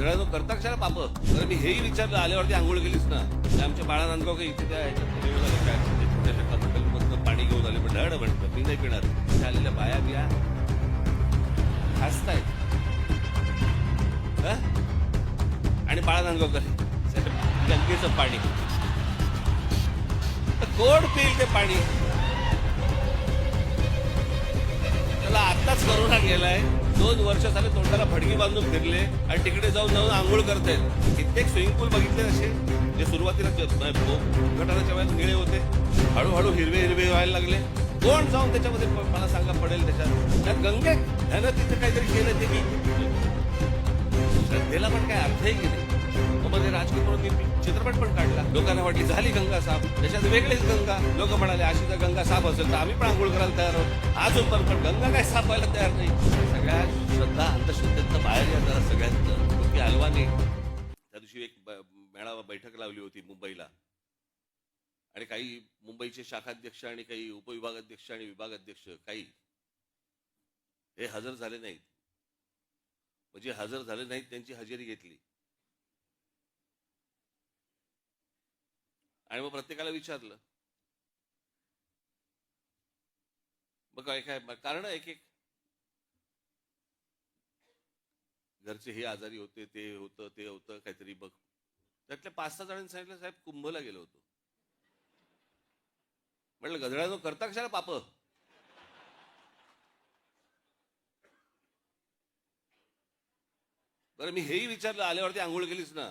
गधड्यानो करता कशाला पाप तर मी हेही विचारलं आल्यावरती आंघोळ केलीच ना? आमच्या बाळा नांदगाव काही इथे त्या ह्याच्यात काय पाणी घेऊन आले. पण हड म्हणतं मी नाही पिणार. इथे आलेल्या बाया बिया हसतायत. आणि बाळा नांदगावकर गंगेचं पाणी. तर कोण पिईल ते पाणी? त्याला आत्ताच करोना गेलाय. दोन वर्ष झाले तोंडाला फडकी बांधून फिरले आणि तिकडे जाऊन जाऊन आंघोळ करतायत. कित्येक स्विमिंग पूल बघितले असे. जे सुरुवातीला ज- म- निळे होते. हळूहळू हिरवे हिरवे व्हायला लागले. कोण जाऊन त्याच्यामध्ये मला सांगा पडेल त्याच्यात त्या गंगेत ह्यानं तिथे काहीतरी केलं ते मी. श्रद्धेला पण काय अर्थही की नाही. मध्ये राजकीय म्हणून चित्रपट पण काढला. लोकांना वाटली झाली गंगा साफ. त्याच्यात वेगळीच गंगा. लोक म्हणाले अशी जर गंगा साफ असेल तर आम्ही पण आंघोळ करायला तयार आहोत. अजून पण पण गंगा काय साफ व्हायला तयार नाही. सगळ्या श्रद्धा अंधश्रद्धेतनं बाहेर या जरा की अलवानी त्या दिवशी एक मेळावा बैठक लावली होती मुंबईला. आणि काही मुंबईचे शाखाध्यक्ष आणि काही उपविभागाध्यक्ष आणि विभागाध्यक्ष काही हे हजर झाले नाहीत. म्हणजे हजर झाले नाहीत त्यांची हजेरी घेतली. आणि मग प्रत्येकाला विचारलं. मग काय काय कारण एक एक. घरचे हे आजारी होते ते होतं ते होतं काहीतरी बघ. त्यातल्या पाच सहा जणांनी सांगितलं साहेब कुंभला गेलो होतो. म्हटलं गधड्यानो करता कशाला पाप? बरं मी हेही विचारलं आल्यावरती आंघोळ केलीच ना?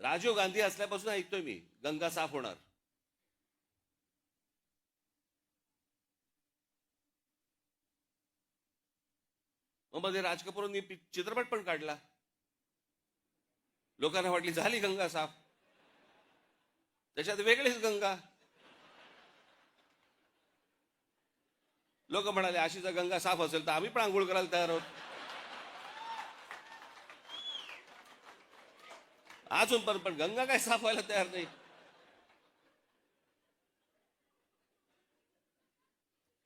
राजीव गांधी असल्यापासून ऐकतोय मी. गंगा साफ होणार. मग मध्ये राज कपूरांनी चित्रपट पण काढला. लोकांना वाटली झाली गंगा साफ. त्याच्यात वेगळीच गंगा. लोक म्हणाले अशी जर गंगा साफ असेल तर आम्ही पण आंघोळ करायला तयार आहोत. अजून पण पण गंगा काय साफ व्हायला तयार नाही.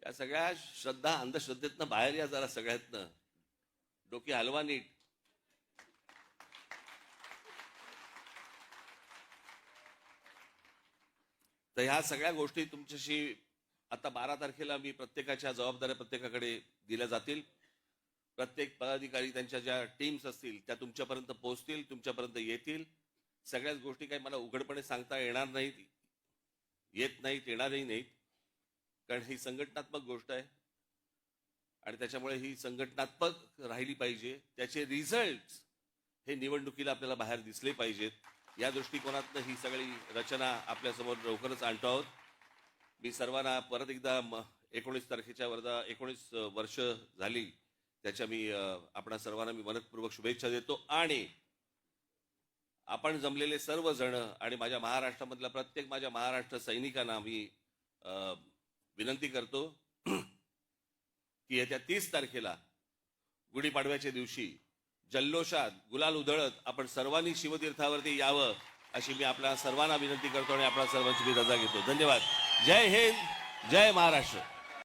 या सगळ्या श्रद्धा अंधश्रद्धेतनं बाहेर या जरा सगळ्यातनं. डोकी हलवा नीट. तर ह्या सगळ्या गोष्टी तुमच्याशी आता बारा तारखेला मी प्रत्येकाच्या जबाबदाऱ्या प्रत्येकाकडे दिल्या जातील. प्रत्येक पदाधिकारी त्यांच्या ज्या टीम्स असतील त्या तुमच्यापर्यंत पोहोचतील तुमच्यापर्यंत येतील. सगळ्याच गोष्टी काही मला उघडपणे सांगता येणार नाहीत. येत नाहीत येणारही नाहीत. कारण ही संघटनात्मक गोष्ट आहे. आणि त्याच्यामुळे ही संघटनात्मक राहिली पाहिजे. त्याचे रिझल्ट हे निवडणुकीला आपल्याला बाहेर दिसले पाहिजेत. या दृष्टिकोनातनं ही सगळी रचना आपल्यासमोर लवकरच आणतो आहोत. मी सर्वांना परत एकदा एकोणीस तारखेच्या वर्धा एकोणीस वर्ष झाली. त्याच्या मी अ, आपणा सर्वांना मी मनपूर्वक शुभेच्छा देतो. आणि आपण जमलेले सर्व जण आणि माझ्या महाराष्ट्रामधल्या प्रत्येक माझ्या महाराष्ट्र सैनिकांना मी विनंती करतो की येत्या तीस तारखेला गुढीपाडव्याच्या दिवशी जल्लोषात गुलाल उधळत आपण सर्वांनी शिवतीर्थावरती यावं अशी मी आपल्या सर्वांना विनंती करतो आणि आपल्या सर्वांची मी रजा घेतो. धन्यवाद. जय हिंद जय महाराष्ट्र.